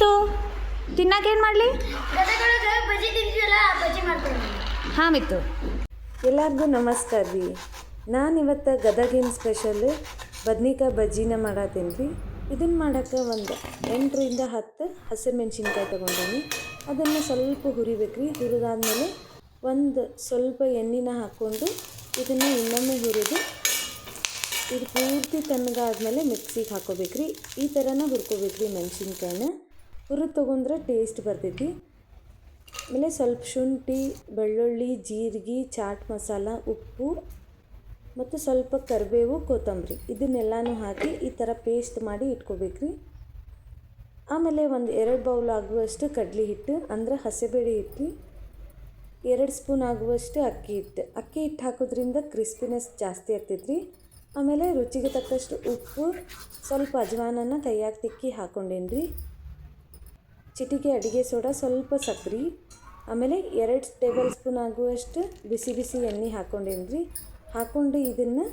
ಮಿತ್ತು ತಿನ್ನಕ್ಕೇನು ಮಾಡಲಿ? ಹಾಂ ಮಿತ್ತು. ಎಲ್ಲರಿಗೂ ನಮಸ್ಕಾರ ರೀ. ನಾನು ಇವತ್ತು ಗದಗಿನ ಸ್ಪೆಷಲ್ ಬದ್ನಿಕಾಯಿ ಬಜ್ಜಿನ ಮಾಡತ್ತೀನಿ ರೀ. ಇದನ್ನು ಮಾಡೋಕ್ಕೆ ಒಂದು ಎಂಟರಿಂದ ಹತ್ತು ಹಸಿರು ಮೆಣಸಿನ್ಕಾಯಿ ತೊಗೊಂಡೀನಿ. ಅದನ್ನು ಸ್ವಲ್ಪ ಹುರಿಬೇಕು ರೀ. ಹುರಿದಾದ್ಮೇಲೆ ಒಂದು ಸ್ವಲ್ಪ ಎಣ್ಣೆನ ಹಾಕ್ಕೊಂಡು ಇದನ್ನು ಇನ್ನೊಮ್ಮೆ ಹುರಿದು ಇದು ಪೂರ್ತಿ ತಣ್ಣಗಾದ್ಮೇಲೆ ಮಿಕ್ಸಿಗೆ ಹಾಕೋಬೇಕು ರೀ. ಈ ಥರನ ಹುರ್ಕೋಬೇಕು ರೀ ಮೆಣಸಿನ್ಕಾಯಿನ. ಹುರಿದು ತೊಗೊಂಡ್ರೆ ಟೇಸ್ಟ್ ಬರ್ತೈತಿ. ಆಮೇಲೆ ಸ್ವಲ್ಪ ಶುಂಠಿ, ಬೆಳ್ಳುಳ್ಳಿ, ಜೀರಿಗೆ, ಚಾಟ್ ಮಸಾಲ, ಉಪ್ಪು ಮತ್ತು ಸ್ವಲ್ಪ ಕರಿಬೇವು, ಕೊತ್ತಂಬರಿ ಇದನ್ನೆಲ್ಲನೂ ಹಾಕಿ ಈ ಥರ ಪೇಸ್ಟ್ ಮಾಡಿ ಇಟ್ಕೋಬೇಕ್ರಿ. ಆಮೇಲೆ ಒಂದು ಎರಡು ಬೌಲ್ ಆಗುವಷ್ಟು ಕಡ್ಲೆ ಹಿಟ್ಟು, ಅಂದರೆ ಹಸಿಬೇಳೆ ಹಿಟ್ಟು, ಎರಡು ಸ್ಪೂನ್ ಆಗುವಷ್ಟು ಅಕ್ಕಿ ಹಿಟ್ಟು. ಅಕ್ಕಿ ಹಿಟ್ಟು ಹಾಕೋದ್ರಿಂದ ಕ್ರಿಸ್ಪಿನೆಸ್ ಜಾಸ್ತಿ ಆಗ್ತೈತ್ರಿ. ಆಮೇಲೆ ರುಚಿಗೆ ತಕ್ಕಷ್ಟು ಉಪ್ಪು, ಸ್ವಲ್ಪ ಅಜವಾನನ ಕೈಯಾಗಿ ತಿಕ್ಕಿ ಹಾಕ್ಕೊಂಡೇನಿ ರೀ ಚಿಟಿಕೆ, ಅಡುಗೆ ಸೋಡಾ ಸ್ವಲ್ಪ ಸಕ್ರೆ. ಆಮೇಲೆ ಎರಡು ಟೇಬಲ್ ಸ್ಪೂನ್ ಆಗುವಷ್ಟು ಬಿಸಿ ಬಿಸಿ ಎಣ್ಣೆ ಹಾಕ್ಕೊಂಡೇನ್ರಿ ಹಾಕ್ಕೊಂಡು ಇದನ್ನು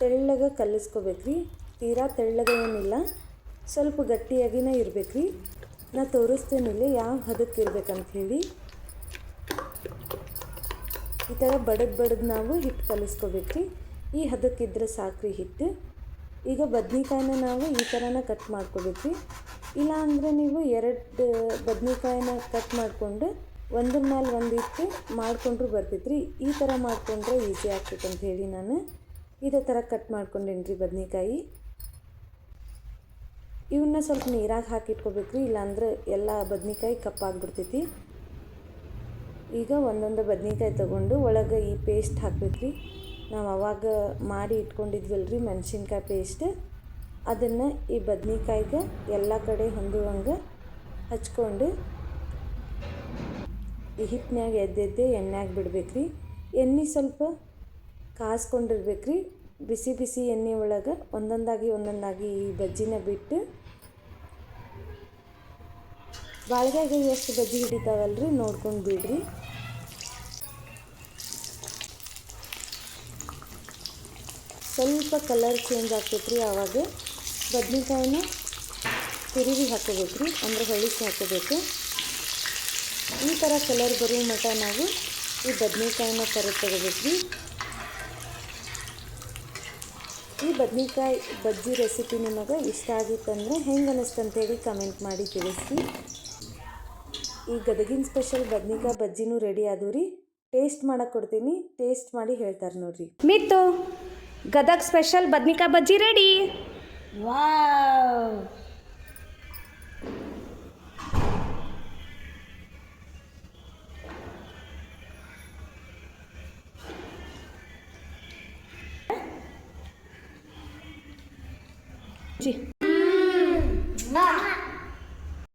ತೆಳ್ಳಗೆ ಕಲಿಸ್ಕೋಬೇಕು ರೀ ತೀರಾ ತೆಳ್ಳಗೆ ಏನಿಲ್ಲ, ಸ್ವಲ್ಪ ಗಟ್ಟಿಯಾಗಿನೇ ಇರಬೇಕು ರೀ ನಾ ತೋರಿಸ್ತೇನಿಲ್ಲ ಯಾವ ಹದಕ್ಕೆ ಇರ್ಬೇಕಂತ ಹೇಳಿ. ಈ ಥರ ಬಡದ್ ಬಡದ್ ನಾವು ಹಿಟ್ಟು ಕಲಿಸ್ಕೋಬೇಕು ರೀ ಈ ಹದಕ್ಕಿದ್ರೆ ಸಾಕ್ರಿ ಹಿಟ್ಟು ಈಗ ಬದ್ನಿಕಾಯಿನ ನಾವು ಈ ಥರನ ಕಟ್ ಮಾಡ್ಕೋಬೇಕು. ಇಲ್ಲ ಅಂದರೆ ನೀವು ಎರಡು ಬದ್ನಿಕಾಯಿನ ಕಟ್ ಮಾಡಿಕೊಂಡು ಒಂದ್ರ ಮೇಲೆ ಒಂದು ಇಟ್ಟು ಮಾಡಿಕೊಂಡ್ರು ಬರ್ತೈತೆ ರೀ ಈ ಥರ ಮಾಡಿಕೊಂಡ್ರೆ ಈಸಿ ಆಗ್ತೈತೆ ಅಂತ ಹೇಳಿ ನಾನು. ಇದೇ ಥರ ಕಟ್ ಮಾಡ್ಕೊಂಡೇನಿ ರೀ ಬದ್ನಿಕಾಯಿ. ಇವನ್ನ ಸ್ವಲ್ಪ ನೀರಾಗ ಹಾಕಿಟ್ಕೋಬೇಕು ರೀ ಇಲ್ಲಾಂದ್ರೆ ಎಲ್ಲ ಬದ್ನಿಕಾಯಿ ಕಪ್ಪಾಗ್ಬಿಡ್ತೈತಿ ಈಗ ಒಂದೊಂದು ಬದ್ನಿಕಾಯಿ ತೊಗೊಂಡು ಒಳಗೆ ಈ ಪೇಸ್ಟ್ ಹಾಕ್ಬೇಕು ರೀ ನಾವು ಅವಾಗ ಮಾಡಿ ಇಟ್ಕೊಂಡಿದ್ವಲ್ಲ ರೀ ಮೆಣಸಿನ್ಕಾಯಿ ಪೇಸ್ಟ್ ಅದನ್ನು ಈ ಬದ್ನೆಕಾಯಿಗೆ ಎಲ್ಲ ಕಡೆ ಹೊಂದುವಂಗೆ ಹಚ್ಕೊಂಡು ಈ ಹಿಟ್ಟಿನ್ಯಾಗ ಎದ್ದೆದ್ದೆ ಎಣ್ಣೆಗೆ ಬಿಡ್ಬೇಕು ರೀ ಎಣ್ಣೆ ಸ್ವಲ್ಪ ಕಾಸ್ಕೊಂಡಿರ್ಬೇಕು ರೀ ಬಿಸಿ ಬಿಸಿ ಎಣ್ಣೆ ಒಳಗೆ ಒಂದೊಂದಾಗಿ ಒಂದೊಂದಾಗಿ ಈ ಬಜ್ಜಿನ ಬಿಟ್ಟು ಬಾಳ್ಗ್ಯಾಗ ಎಷ್ಟು ಬಜ್ಜಿ ಹಿಡಿತಾವಲ್ರಿ ನೋಡ್ಕೊಂಡು ಬಿಡ್ರಿ. ಸ್ವಲ್ಪ ಕಲರ್ ಚೇಂಜ್ ಆಗ್ತೈತೆ ಆವಾಗ ಬದನೆಕಾಯಿನ ತಿರುವಿ ಹಾಕೋಬೇಕು ರೀ ಅಂದ್ರೆ ಹೊಳಿಸಿ ಹಾಕೋಬೇಕು. ಈ ಥರ ಕಲರ್ ಬರೋ ಮಟ ನಾವು ಈ ಬದನೆಕಾಯಿನ ಕರೆ ತಗೋಬೇಕು ರೀ ಈ ಬದನೆಕಾಯಿ ಬಜ್ಜಿ ರೆಸಿಪಿ ನಿಮಗೆ ಇಷ್ಟ ಆಗಿತ್ತಂದರೆ ಹೆಂಗೆ ಅನ್ನಿಸ್ತಂತೇಳಿ ಕಮೆಂಟ್ ಮಾಡಿ ತಿಳಿಸಿ ಈ ಗದಗಿನ ಸ್ಪೆಷಲ್ ಬದ್ನಿಕಾಯಿ ಬಜ್ಜಿನೂ ರೆಡಿ ಆದವು ರೀ. ಟೇಸ್ಟ್ ಮಾಡಕ್ಕೆ ಕೊಡ್ತೀನಿ ಟೇಸ್ಟ್ ಮಾಡಿ ಹೇಳ್ತಾರೆ ನೋಡ್ರಿ. ಮಿತ್ತು ಗದಗ್ ಸ್ಪೆಷಲ್ ಬದ್ನಿಕಾಯಿ ಬಜ್ಜಿ ರೆಡಿ ವಾವ್ ಜಿ